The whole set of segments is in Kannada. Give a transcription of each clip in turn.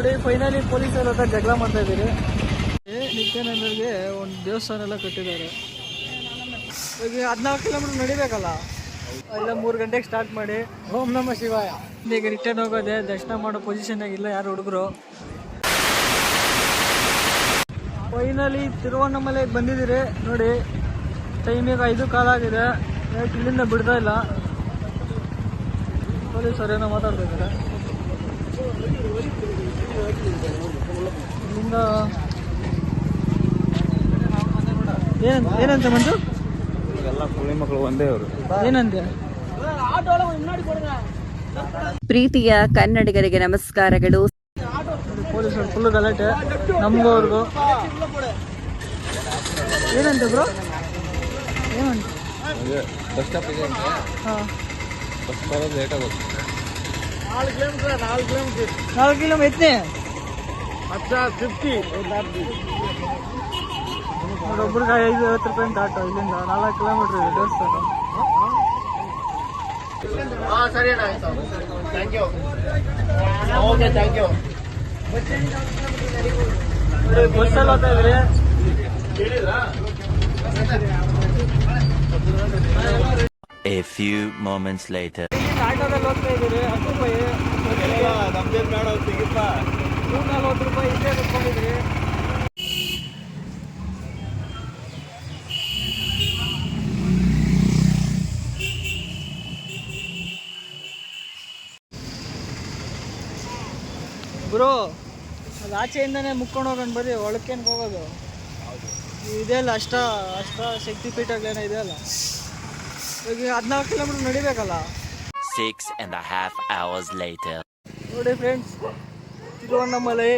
ನೋಡಿ ಫೈನಲಿ ಪೊಲೀಸರ ಹತ್ರ ಜಗಳ ಮಾಡ್ತಾ ಇದ್ದೀರಿ. ನಿತ್ಯಾನಂದರಿಗೆ ಒಂದು ದೇವಸ್ಥಾನ ಎಲ್ಲ ಕಟ್ಟಿದ್ದಾರೆ. ಈಗ ಹದಿನಾಲ್ಕು ಕಿಲೋಮೀಟರ್ ನಡಿಬೇಕಲ್ಲ? ಎಲ್ಲ ಮೂರು ಗಂಟೆಗೆ ಸ್ಟಾರ್ಟ್ ಮಾಡಿ. ಓಂ ನಮ ಶಿವಾಯ. ಈಗ ರಿಟರ್ನ್ ಹೋಗೋದೆ, ದರ್ಶನ ಮಾಡೋ ಪೊಸಿಷನ್ ಇಲ್ಲ ಯಾರು ಹುಡುಗರು. ಫೈನಲಿ ತಿರುವಣ್ಣಮಲೆಗೆ ಬಂದಿದ್ದೀರಿ. ನೋಡಿ ಟೈಮಿಗೆ ಐದು ಕಾಲ ಆಗಿದೆ. ಯಾಕೆ ಇಲ್ಲಿಂದ ಬಿಡ್ತಾ ಇಲ್ಲ. ಪೊಲೀಸರು ಮಾತಾಡ್ತಾ ಇದ್ದಾರೆ ಇಲ್ಲಿಂದ ಏನಂತ ಏನಂತ ಮಂಜು? ಎಲ್ಲ ಕುಳಿ ಮಕ್ಕಳು ಒಂದೇ ಅವರು. ಏನಂತೆ ಪ್ರೀತಿಯ ಕನ್ನಡಿಗರಿಗೆ ನಮಸ್ಕಾರಗಳು. ಪೊಲೀಸ್ ಪೊಲೀಸರು ಫುಲ್ ಗಲಾಟೆ. ನಮಗೂ ಅವ್ರಿಗೂ ಏನಂತೆ ಬ್ರೋ? ಏನಂತ? ಬಸ್ ಸ್ಟಾಪ್ ಇದೆ ಅಂತ. ಹಾಂ. ಬಸ್ ಬರೋದು ಲೇಟ್ ಆಗುತ್ತೆ. ನಾಲ್ಕು ಕಿಲೋಮೀಟರ್ ಎತ್ತನೆ ನೋಡಿ ಒಬ್ರಿಗೆ ಐದು ಐವತ್ತು ರೂಪಾಯಿ ಅಂತ ಆಟೋ ಇಲ್ಲಿಂದ ನಾಲ್ಕು ಕಿಲೋಮೀಟರ್ ಇದೆ ದೇವಸ್ಥಾನ ನೋಡಿ ಬಸ್ಸಲ್ಲಿ ಹೋಗ್ತಾ ಇದ್ರಿ A few moments later. ಹೋಗ್ತಾ ಇದ್ದೀರಿ ಹತ್ತು ರೂಪಾಯಿ. ನಮ್ದೇನು ಬೇಡ ಸಿಗುತ್ತ ನೂರ ನಲ್ವತ್ತು ರೂಪಾಯಿ ಇಲ್ಲೇ ಕುತ್ಕೊಂಡಿದ್ರಿ ಬ್ರೋ ಅದು ಆಚೆಯಿಂದನೇ ಮುಕ್ಕೊಂಡು ಹೋಗೋಣ ಬರ್ರಿ ಒಳಕ್ಕೇನು ಹೋಗೋದು. ಇದೆಯಲ್ಲ ಅಷ್ಟ ಅಷ್ಟ ಶಕ್ತಿಪೀಠಗಳೇನೋ ಇದೆಯಲ್ಲ ಈಗ ಹದಿನಾಲ್ಕು ಕಿಲೋಮೀಟರ್ ನಡಿಬೇಕಲ್ಲ? Six and a half hours later. ನೋಡಿ ಫ್ರೆಂಡ್ಸ್ ತಿರುವಣ್ಣಾಮಲೈ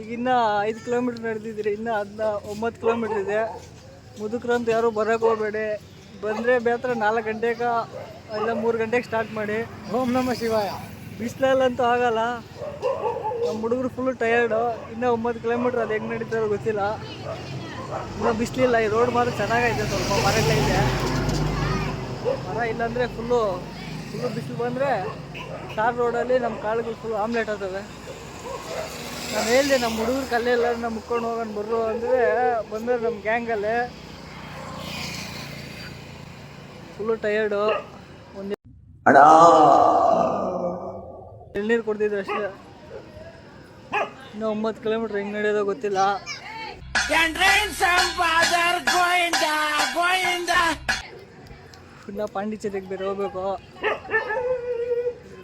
ಈಗ ಇನ್ನ ಐದು ಕಿಲೋಮೀಟರ್ ನಡೆದಿದ್ರಿ ಇನ್ನ ಅದನ್ನ ಒಂಬತ್ತು ಕಿಲೋಮೀಟರ್ ಇದೆ. ಮುದುಕರಂತ ಯಾರು ಬರೋಕೆ ಹೋಗಬೇಡಿ. ಬಂದರೆ ಬೇತ್ರ ನಾಲ್ಕು ಗಂಟೆಗೆ ಇಲ್ಲ ಮೂರು ಗಂಟೆಗೆ ಸ್ಟಾರ್ಟ್ ಮಾಡಿ. ಓಂ ನಮ ಶಿವಾಯ. ಬಿಸಿಲಲ್ಲಂತೂ ಆಗಲ್ಲ. ನಮ್ಮ ಹುಡುಗರು ಫುಲ್ಲು ಟಯರ್ಡು ಇನ್ನೂ ಒಂಬತ್ತು ಕಿಲೋಮೀಟ್ರ್ ಅದು ಹೆಂಗ್ ನಡೀತಾರೋ ಗೊತ್ತಿಲ್ಲ. ಇನ್ನೂ ಬಿಸಿಲಿಲ್ಲ ಈ ರೋಡ್ ಮಾತ್ರ ಚೆನ್ನಾಗೈತೆ ಸ್ವಲ್ಪ ಮರಗಳಿದೆ ಮರ ಇಲ್ಲಾಂದರೆ ಫುಲ್ಲು ಫುಲ್ಲು ಬಿಸಿಲು ಬಂದರೆ ಕಾರ್ ರೋಡಲ್ಲಿ ನಮ್ಮ ಕಾಳುಗಳು ಫುಲ್ ಆಮ್ಲೆಟ್ ಆಗ್ತದೆ ನಾನು ಹೇಳಿದೆ ನಮ್ಮ ಹುಡುಗರು ಕಲ್ಲೇ ಎಲ್ಲ ನಮ್ಮ ಮುಕ್ಕೊಂಡು ಹೋಗೋಣ ಬರ್ರು ಅಂದರೆ ಬಂದರೆ ನಮ್ಮ ಗ್ಯಾಂಗಲ್ಲೇ ಫುಲ್ಲು ಟಯರ್ಡು ಒಂದು ಎಳ್ನೀರು ಕೊಡ್ತಿದ್ರು ಅಷ್ಟೇ. ಇನ್ನೂ ಒಂಬತ್ತು ಕಿಲೋಮೀಟ್ರ್ ಹೆಂಗೆ ನಡೆಯೋದೋ ಗೊತ್ತಿಲ್ಲ. ಇಲ್ಲ ಪಾಂಡಿಚೇರಿಗೆ ಬೇರೆ ಹೋಗ್ಬೇಕು.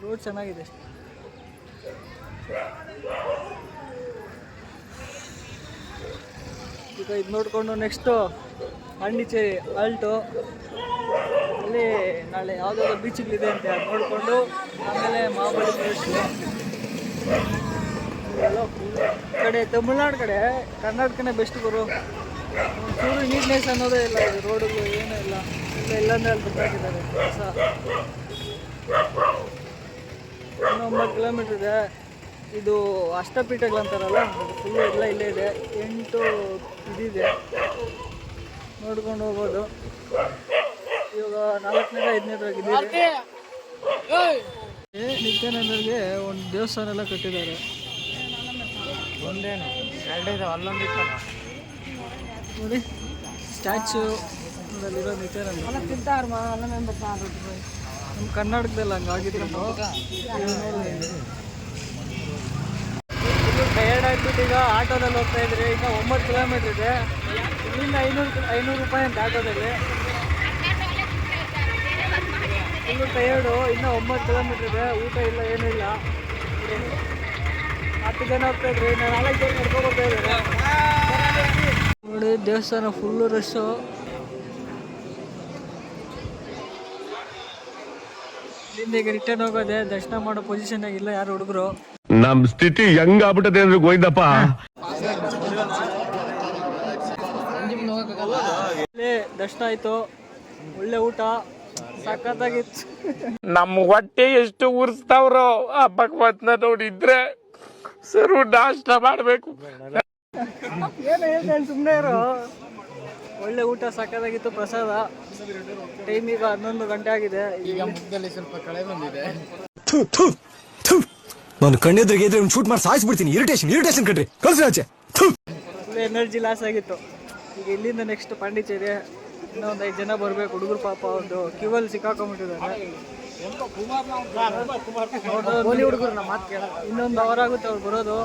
ರೋಡ್ ಚೆನ್ನಾಗಿದೆ ಈಗ ಇದು ನೋಡಿಕೊಂಡು ನೆಕ್ಸ್ಟು ಪಾಂಡಿಚೇರಿ ಆಲ್ಟು ಅಲ್ಲಿ ನಾಳೆ ಯಾವುದಾದ್ರು ಬೀಚ್ಗಳಿದೆ ಅಂತ ನೋಡಿಕೊಂಡು ಆಮೇಲೆ ಎಲ್ಲ ಕಡೆ, ತಮಿಳ್ನಾಡು ಕಡೆ, ಕರ್ನಾಟಕನೇ ಬೆಸ್ಟ್ ಬರು ಚೂರು ನೀಟ್ನೆಸ್ ಅನ್ನೋದೇ ಇಲ್ಲ ಇದು ರೋಡುಗಳು ಏನೂ ಇಲ್ಲ. ಇಲ್ಲ ಇಲ್ಲಾಂದ್ರೆ ಅಲ್ಲಿ ಬಿಟ್ಟಾಕಿದ್ದಾರೆ ಹೊಸ ಇನ್ನೂ ಒಂಬತ್ತು ಕಿಲೋಮೀಟ್ರ್ ಇದೆ. ಇದು ಅಷ್ಟಪೀಠಗಳಂತಾರಲ್ಲ ಅದು ಫುಲ್ಲು ಎಲ್ಲ ಇಲ್ಲೇ ಇದೆ. ಎಂಟು ಇದಿದೆ ನೋಡ್ಕೊಂಡು ಹೋಗ್ಬೋದು. ಇವಾಗ ನಾಲ್ಕನೇದ ಇದೆ ನಿತ್ಯಾನಂದರಿಗೆ ಒಂದು ದೇವಸ್ಥಾನ ಎಲ್ಲ ಕಟ್ಟಿದ್ದಾರೆ. ಒಂದೇನು? ಎರಡಿದೆ ಅಲ್ಲೊಂದಿತ್ತಲ್ಲ? ನೋಡಿ. ಸ್ಟ್ಯಾಚು ಅಲ್ಲಿರೋ ನಿಟ್ಟಿನಲ್ಲಿ ನಮ್ಮ ಕರ್ನಾಟಕದಲ್ಲಿ ಹಂಗಾಗಿದ್ರು ಟಯರ್ಡ್ ಆಗ್ಬಿಟ್ಟು ಈಗ ಆಟೋದಲ್ಲಿ ಹೋಗ್ತಾ ಇದ್ರಿ ಈಗ ಒಂಬತ್ತು ಕಿಲೋಮೀಟ್ರ್ ಇದೆ. ಇಲ್ಲಿಂದ ಐನೂರು ಐನೂರು ರೂಪಾಯಿ ಅಂತ ಆಟೋದಲ್ಲಿ. ಫುಲ್ಲು ಟಯರ್ಡು ಇನ್ನೂ ಒಂಬತ್ತು ಕಿಲೋಮೀಟ್ರ್ ಇದೆ. ಊಟ ಇಲ್ಲ ಏನೂ ಇಲ್ಲ. ಹತ್ತು ಜನ ಹೋಗ್ತಾ ಇದ್ರಿ ನಾನು ನಾಲ್ಕು ಜನ ನಡ್ಕೊಂಡು ಬರ್ತಾ ಇದ್ದಾರೆ. ನೋಡಿ ದೇವಸ್ಥಾನ ಫುಲ್ಲು ರಶ್ಶು ಇಲ್ಲಿಂದ ಈಗ ರಿಟರ್ನ್ ಹೋಗೋದೆ ದರ್ಶನ ಮಾಡೋ ಪೊಸಿಷನ್ ಆಗಿಲ್ಲ ಯಾರು ಹುಡುಗರು. ನಮ್ ಸ್ಥಿತಿ ಹೆಂಗ್ ಆಗ್ಬಿಟ್ಟದೆ ಅಂದ್ರೆ ಗೋಯ್ದಪ್ಪ ಇಲ್ಲಿ ದರ್ಶನ ಆಯ್ತು. ಒಳ್ಳೆ ಊಟ. ಸಖತ್ತಾಗಿತ್ತು ನಮ್ ಹೊಟ್ಟೆ ಎಷ್ಟು ಉರ್ಸ್ತಾವ್ರೋ ಆ ಭಗವತ್ನ ನೋಡಿದ್ರೆ ಸರು ನಾಷ್ಟ ಮಾಡ್ಬೇಕು. ಏನು ಹೇಳ್ತೇನೆ ಸುಮ್ಮನೆ ಇರು. ಒಳ್ಳೆ ಊಟ ಸಾಕಾಗಿತ್ತು ಪ್ರಸಾದ. ಟೈಮ್ ಈಗ ಹನ್ನೊಂದು ಗಂಟೆ ಆಗಿದೆ. ಈಗ ಮುಖದಲ್ಲಿ ಸ್ವಲ್ಪ ಕಳೆ ಬಂದಿದೆ. ನಾನು ಕಣ್ಣೆದ್ರಿಗೆ ಇದ್ರೆ ಒಂದು ಶೂಟ್ ಮಾಡಿ ಸಾಯಿಸ್ಬಿಡ್ತೀನಿ ಇರಿಟೇಷನ್ ಇರಿಟೇಷನ್ ಕಣ್ರಿ. ಕಳ್ಸಿ ಆಚೆ. ಎನರ್ಜಿ ಲಾಸ್ ಆಗಿತ್ತು. ಈಗ ಇಲ್ಲಿಂದ ನೆಕ್ಸ್ಟ್ ಪಾಂಡಿಚೇರಿ. ಇನ್ನೂ ಒಂದು ಐದು ಜನ ಬರಬೇಕು ಹುಡುಗರು ಪಾಪ ಒಂದು ಕ್ಯೂವಲ್ಲಿ ಸಿಕ್ಕಾಕೊಂಡ್ಬಿಟ್ಟಿದ್ದಾರೆ. ಇನ್ನೊಂದು ಅವರ್ ಆಗುತ್ತೆ ಅವ್ರು ಬರೋದು.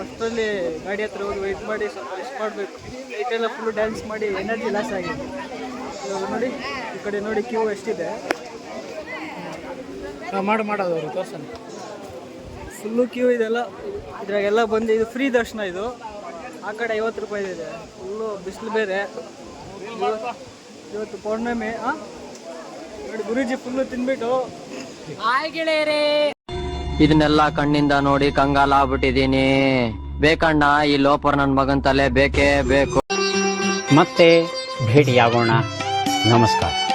ಅಷ್ಟರಲ್ಲಿ ಗಾಡಿ ಹತ್ರ ಹೋಗಿ ವೆಯ್ಟ್ ಮಾಡಿ ಸ್ವಲ್ಪ ರೆಸ್ಟ್ ಮಾಡಬೇಕು. ನೈಟೆಲ್ಲ ಫುಲ್ ಡ್ಯಾನ್ಸ್ ಮಾಡಿ ಎನರ್ಜಿ ಲಾಸ್ ಆಗಿದೆ. ಇವಾಗ ನೋಡಿ ಈ ಕಡೆ ನೋಡಿ ಕ್ಯೂ ಎಷ್ಟಿದೆ. ಮಾಡಿ ಮಾಡೋದು ಅವರು ತೋರ್ಸನ್ ಫುಲ್ಲು ಕ್ಯೂ ಇದೆಲ್ಲ ಇದ್ರಾಗೆಲ್ಲ ಬಂದು ಇದು ಫ್ರೀ ದರ್ಶನ ಇದು. ಆ ಕಡೆ ಐವತ್ತು ರೂಪಾಯಿ ಇದೆ. ಫುಲ್ಲು ಬಿಸಿಲು ಬೇರೆ. ಇವತ್ತು- ಇವತ್ತು ಪೌರ್ಣಮಿ ಆ? ನೋಡಿ ಗುರೂಜಿ ಫುಲ್ಲು ತಿನ್ಬಿಟ್ಟು ಇದನ್ನೆಲ್ಲ ಕಣ್ಣಿಂದ ನೋಡಿ ಕಂಗಾಲ ಆಗ್ಬಿಟ್ಟಿದೀನಿ ಬೇಕಣ್ಣ ಈ ಲೋಪರ್ ನನ್ ಮಗನ್ ತಲೆ ಬೇಕೇ ಬೇಕು. ಮತ್ತೆ ಭೇಟಿಯಾಗೋಣ. ನಮಸ್ಕಾರ.